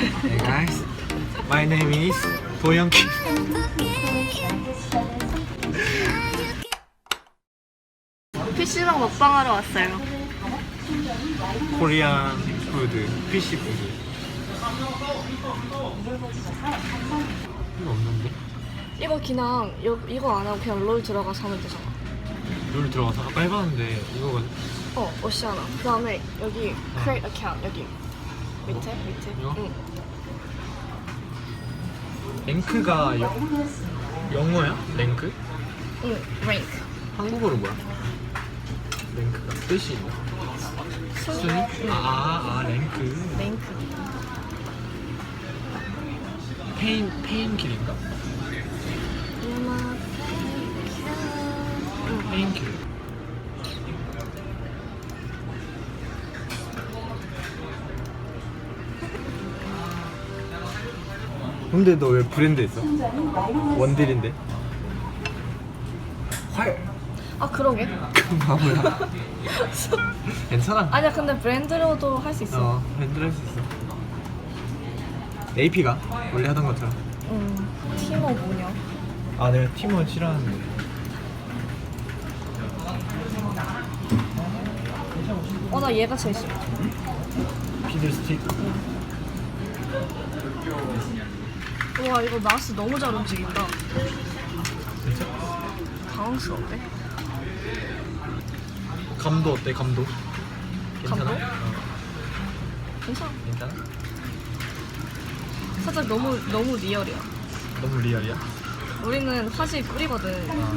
Hey guys, my name is 도영키. PC방 먹방하러 왔어요. 코리안 푸드, 피시 푸드. 이거 없는데? 이거 그냥 여, 이거 안 하고 그냥 롤 들어가서 하면 되잖아. 룰 들어가서 아까 해봤는데 이거가 어, 오시아나. 그 다음에 여기 create account 여기 밑에 밑에. 이거? 응. 랭크가 여, 영어야? 랭크? 응. rank. 한국어로 뭐야? 랭크가 뜻이 있나? 순위? 아, 아, 아 랭크. rank. 페인 페인킬인가? 페인킬. 근데 너 왜 브랜드 했어? 원딜인데? 활. 아 그러게. 그 바보야. 괜찮아. 아니야 근데 브랜드로도 할 수 있어. 어, 브랜드를 할수 있어. AP가 원래 하던 것처럼. 응. 티머 뭐냐? 아, 내가 팀원 싫어하는데. 어나 얘가 제일 싫어. 피들 스틱. 와 이거 마우스 너무 잘 움직인다. 진짜? 당황스러운데? 감도 어때? 감도? 괜찮아? 감도? 어, 괜찮아. 괜찮아? 살짝 너무 너무 리얼이야. 너무 리얼이야? 우리는 화질 뿌리거든. 아,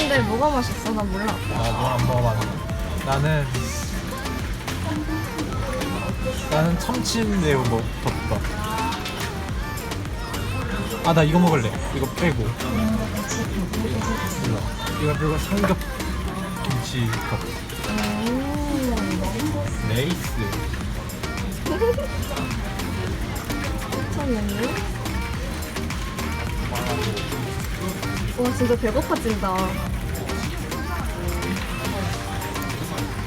근데 뭐가 맛있어? 난 몰라. 아, 뭐안 먹어봤는데. 나는 나는 참치인 매우 뭐 덮밥. 아, 나 이거 먹을래. 이거 빼고. 이거 이거 그리고 삼겹 김치 덮. 레이스. 괜찮네. 와 진짜 배고파진다.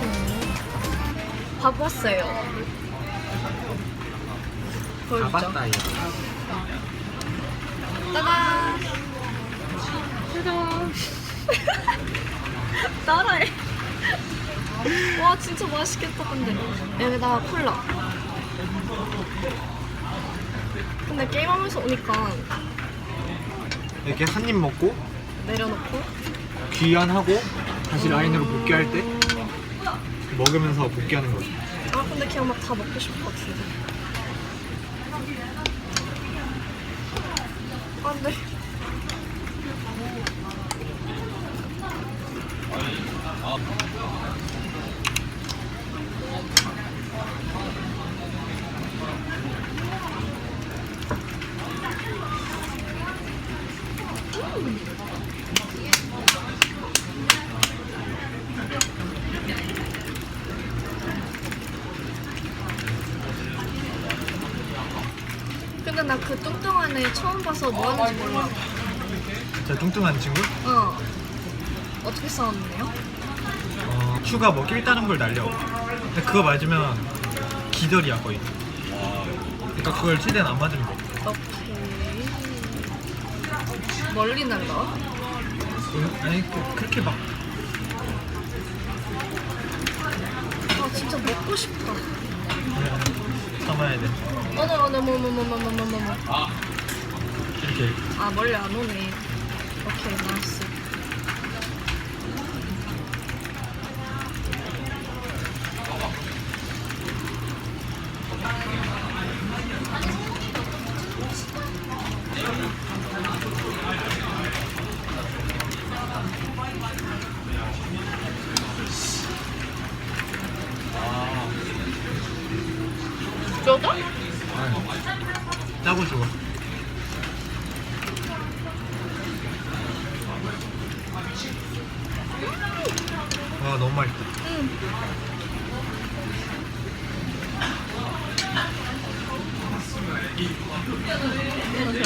음. 밥 왔어요. 보여주죠. 가봤다 이거. 따단. 짜잔. 따라해. 와 진짜 맛있겠다 근데 여기다가 콜라. 근데 게임하면서 오니까 이렇게 한 입 먹고 내려놓고? 귀환하고 다시 라인으로 복귀할 때 먹으면서 복귀하는 거지. 아 근데 그냥 막 다 먹고 싶을 것 같은데. 안돼. 근 뚱뚱한 애 처음 봐서 뭐 하는지 몰라 저 뚱뚱한 친구? 어 어떻게 싸웠는데요? 어, 큐가 뭐 낄다는 걸 날려. 근데 그거 맞으면 기절이야 거의. 그러니까 그걸 최대한 안 맞으면 돼. 오케이 멀리 날라? 응? 아니 그, 그렇게 막 아 진짜 먹고 싶다 그냥 참아야 돼. 어느 어느 뭐뭐뭐뭐뭐뭐뭐 이렇게. 아 멀리 안 오네. 오케이 나이스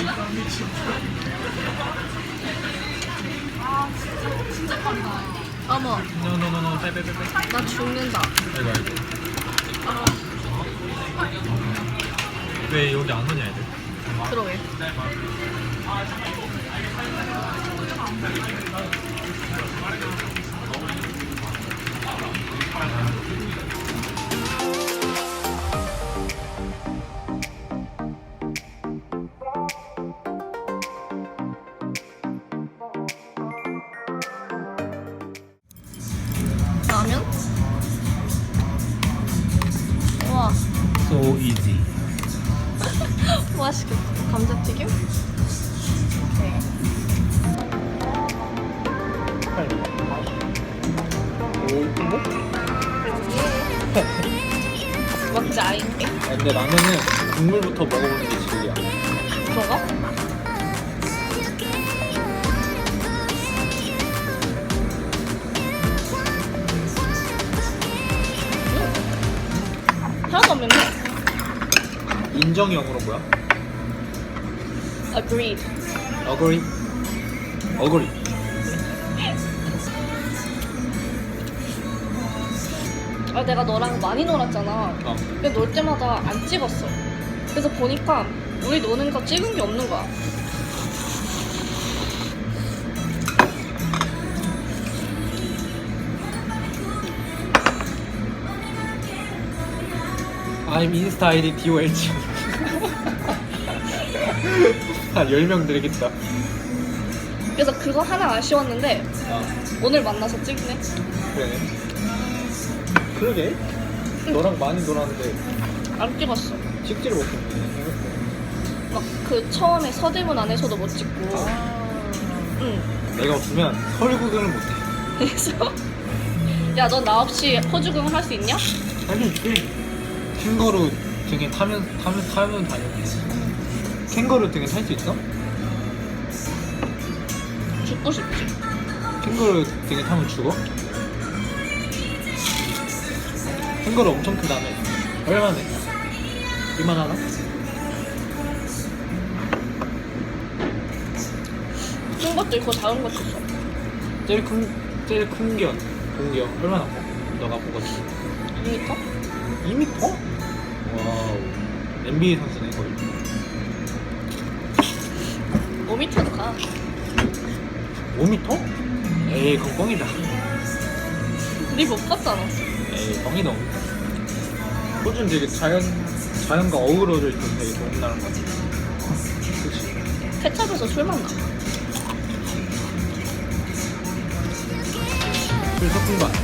응 어머, 노노노노 빼빼빼빼. 나 죽는다. 아이고 아이고. 왜 여기 안 오냐 애들? 그러게. 근데 라면은 국물부터 먹어보는 게 진리야? 음. 하나도 안 맵네. 인정이 영어로 뭐야? Agreed. 어그 아, 내가 너랑 많이 놀았잖아. 어 근데 놀 때마다 안 찍었어. 그래서 보니까 우리 노는 거 찍은 게 없는 거야. I'm 인스타 아이디 DOH 한 10명 되겠다 그래서 그거 하나 아쉬웠는데 아 오늘 만나서 찍네. 그래 그러게 너랑 많이 놀았는데 안 찍었어. 찍지를 못했네 막 그 처음에 서대문 안에서도 못 찍고. 응. 내가 없으면 서울 구경을 못해 그래서 야 너 나 없이 호주경을 할수 있냐? 할수 있지 캥거루 등에 타면 타면 타면 다녀 캥거루 등에 탈 수 있어? 죽고 싶지. 캥거루 등에 타면 죽어? 캥거루 엄청 크다며 얼마네? 이만하나? 큰 것도 있고 작은 것도 있어. 제일 큰 제일 큰겨 공겨 얼마나 커? 너가 본 거지 2m? 2m? 와우 NBA 선수네 거의 5m도 가. 5m? 에이 그건 뻥이다 네 못 봤잖아. 에이 뻥이다 호주는 되게 자연 자연과 어우러져 있어서 되게 좋은 나라인 것 같아 그치? 케찹에서 술 만나. 술 섞은 거 아니야?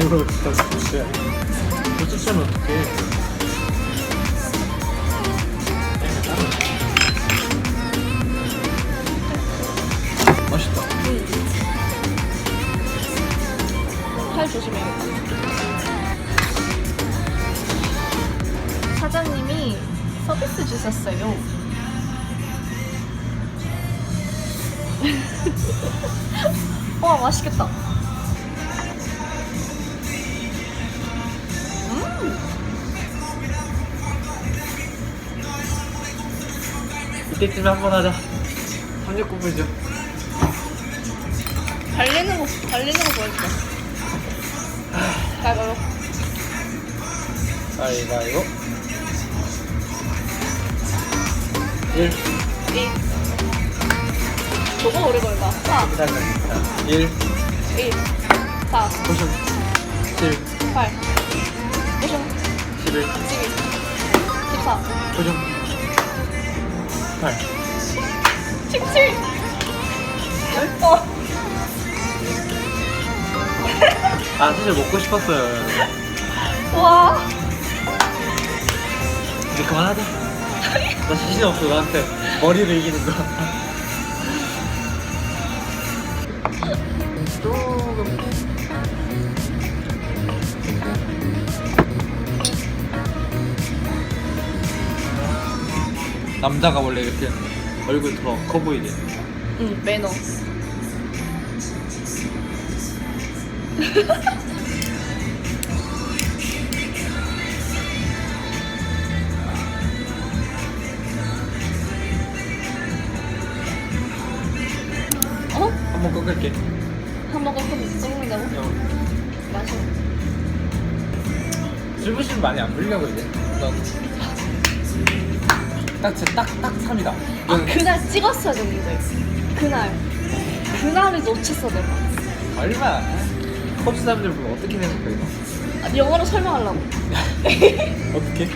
이거 진짜 진짜 이거 ጭ면 어떡해? 맛있다. 응. 팔 조심해야겠다. 서비스 주셨어요. 와 맛있겠다. 음, 이때쯤에 한 번 하자 삼겹 굽을죠 달리는 거 달리는 거 보여줄게. 가위바위보. 가위바위보 1 이. 저거 오래 걸린다. 4, 1 1, 4, 포션. 7 8, 5, 11 12, 14, 포션. 8 17. 어. 아 사실 먹고 싶었어요. 와. 이제 그만하자 나 자신 없어 나한테 머리를 이기는 거. 남자가 원래 이렇게 얼굴 더 커 보이게 응, 매너. 한번 꺾을게. 한번 꺾으면 썩는다고? 마셔. 술 마시면 많이 안 불려고 이제. 딱 진짜 딱딱 3이다. 아 그날 찍었어야 됐는데 그날 그날을 놓쳤어 내가 얼마? 컵스 사람들 보면 어떻게 거야 이거? 아, 영어로 설명하려고 어떻게?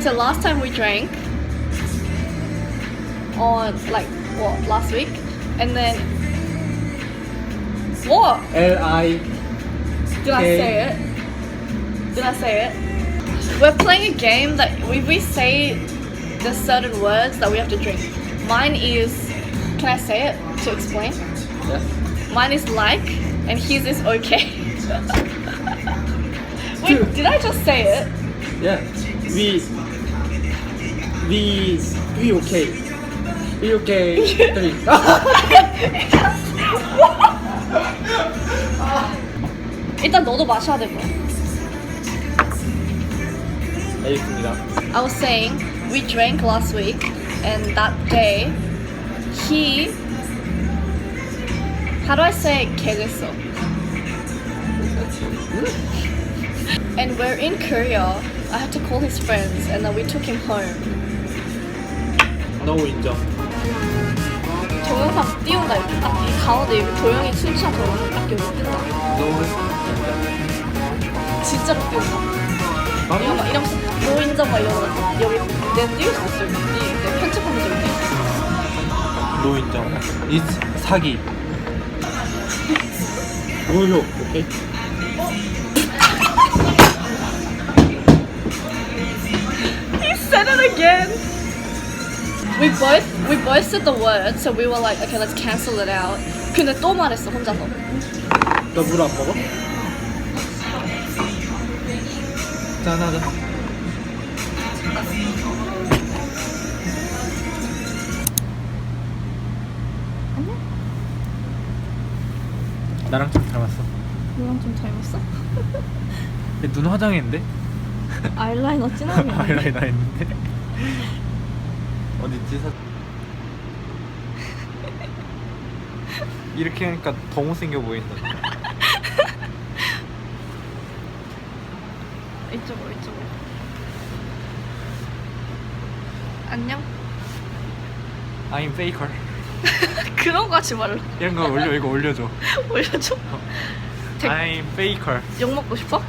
So last time we drank on like what last week and then what L I did I say it did I say it we're playing a game that if we say the certain words that we have to drink mine is can I say it to explain Yes. Mine is like, and his is okay. Wait, did I just say it? Yeah. We we we okay. We okay. Three. 일단 너도 마셔야 될 거야. 알겠습니다. I was saying we drank last week, and that day he. How do I say 개됐어? and we're in Korea. I had to call his friends, and then we took him home. 너무 인정. 동영상 띄운다 이렇게 딱이 가운데 여기 도영이 춤추는 동영상 딱 뜬다. 너무 진짜로 띄운다. 이거 막 이러면서 너 인정 막 이러고 여기 내가 띄울 수 있어 여기 이- 내가 편집하면서 여기 노 인정. 이 사기. 무효. 오케이. He said it again. We both we both said the word, so we were like, okay, let's cancel it out. 근데 또 말했어 혼자서. 너 물 안 먹어? 짠하자. 나랑 좀 닮았어. 너랑 좀 닮았어? 근데 눈 화장했는데? 아이라이너 진하게. 아이라이너 했는데? 어딨지? 사... 이렇게 하니까 더 못생겨 보인다. 이쪽으로 이쪽으로. 안녕. I'm faker. 그런 거 하지 말라. 이런 거 올려, 이거 올려줘. 올려줘. 대- I'm faker. 욕 먹고 싶어?